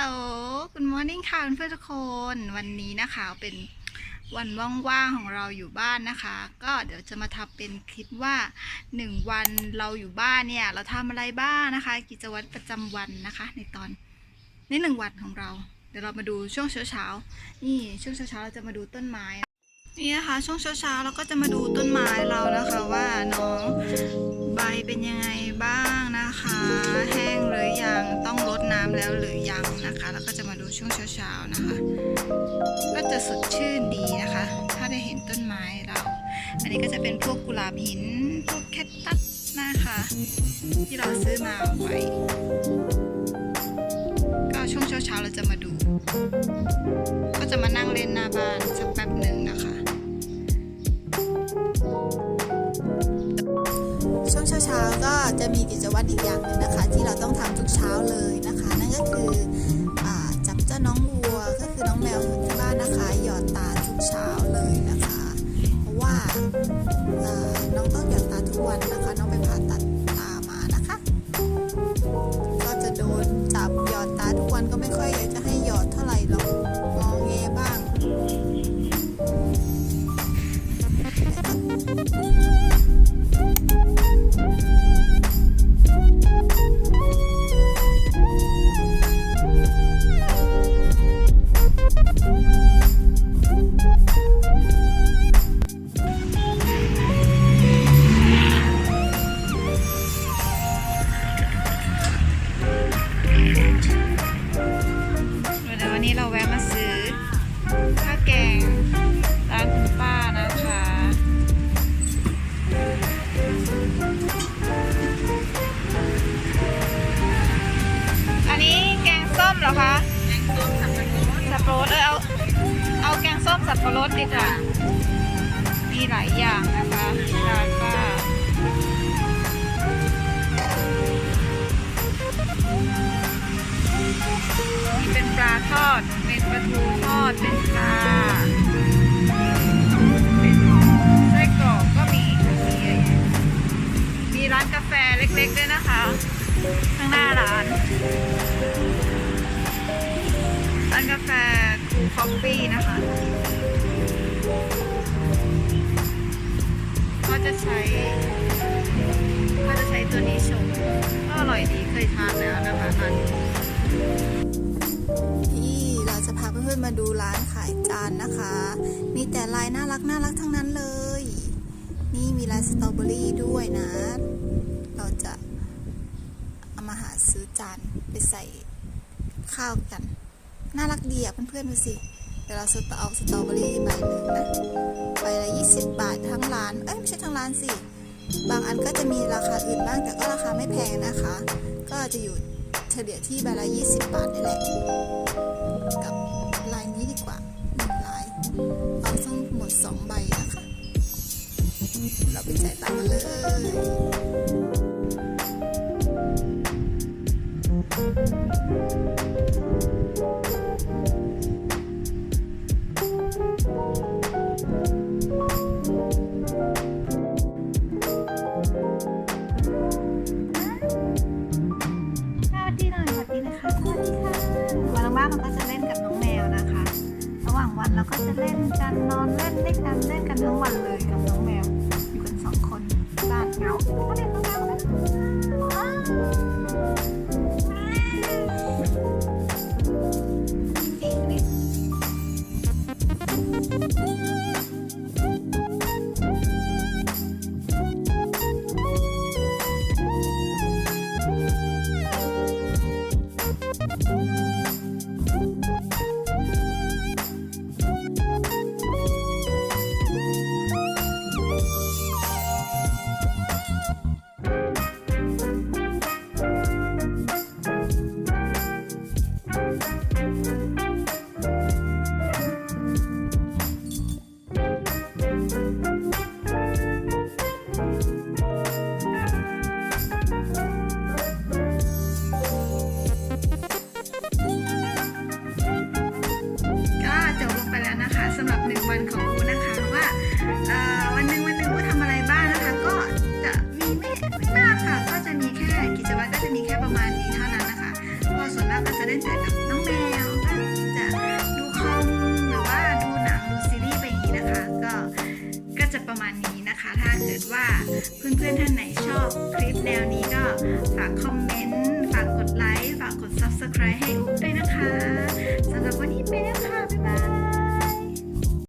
ลคุณมอร์นิ่งค่ะเพื่อนทุกคนวันนี้นะคะเป็นวันว่างๆของเราอยู่บ้านนะคะ ก็เดี๋ยวจะมาทำเป็นคลิปว่าหนึ่งวันเราอยู่บ้านเนี่ย เราทำอะไรบ้างนะคะ กิจวัตรประจำวันนะคะ ในตอนในหนึ่งวันของเรา เดี๋ยวเรามาดูช่วงเช้าๆนี่ช่วงเช้าๆเราจะมาดูต้นไม้ นี่นะคะ ช่วงเช้าๆเราก็จะมาดูต้นไม้เรานะคะว่าน้องใบเป็นยังไงบ้างนะคะ แห้งหรือยังต้องรดน้ำแล้วหรือยังนะคะ แล้วก็จะมาดูช่วงเช้าๆนะคะ ก็จะสดชื่นดีนะคะ ถ้าได้เห็นต้นไม้เรา อันนี้ก็จะเป็นพวกกุหลาบหินพวกแคคตัสนะคะ ที่เราซื้อมาไว้ก็ช่วงเช้าๆเราจะมาดู ก็จะมานั่งเล่นหน้าบ้าน จะมีกิจวัตรอีกอย่างหนึงนะคะ ที่เราต้องทำทุกเช้าเลยนะคะ บปะรดดีกว่ามีหลายอย่างนะคะร้านป้ามีเป็นปลาทอด เป็นปลาทูทอด เป็นปลา เป็นไส้กรอกก็มีมีร้านกาแฟเล็กๆด้วยนะคะ ข้างหน้าร้านร้านกาแฟคูคอฟฟี่นะคะ ใช้ก็จะใช้ตัวนี้ชงก็อร่อยดีเคยทานแล้วนะคะร้านที่เราจะพาเพื่อนๆมาดูร้านขายจานนะคะ มีแต่ลายน่ารักน่ารักทั้งนั้นเลย นี่มีลายสตรอเบอรี่ด้วยนะ เราจะเอามาหาซื้อจานไปใส่ข้าวกัน น่ารักดีอะเพื่อนๆดูสิ เดี๋ยวเราซื้อเอาสตรอเบอรี่ใบหนึ่งนะใบละ20บาททั้งร้าน เอ้ยไม่ใช่ทั้งร้านสิ บางอันก็จะมีราคาอื่นบ้างแต่ก็ราคาไม่แพงนะคะ ก็จะอยู่เฉลี่ยที่ใบละ20บาทนี่แหละกับลายนี้ดีกว่าหนึ่งลายเอาทั้งหมด2ใบนะคะ เราไปจ่ายตังค์เลยส ก็จะเล่นกันนอนเล่นด้วยกันเล่นกันทั้งวันเลยกับน้อง กับครูนะคะว่าวันหนึ่งวันหนึ่งครูทำอะไรบ้างนะคะ ก็จะมีไม่มากค่ะ ก็จะมีแค่กิจวัตรก็จะมีแค่ประมาณนี้เท่านั้นนะคะก็ส่วนมากก็จะเล่นแต่กับน้องแมวก็จะดูคอมหรือว่าดูหนังดูซีรีส์ไปนี้นะคะ ก็ก็จะประมาณนี้นะคะ ถ้าเกิดว่าเพื่อนๆท่านไหนชอบคลิปแนวนี้ก็ฝากคอมเมนต์ฝากกดไลค์ฝากกด subscribe ให้อุ๊ด้วยนะคะ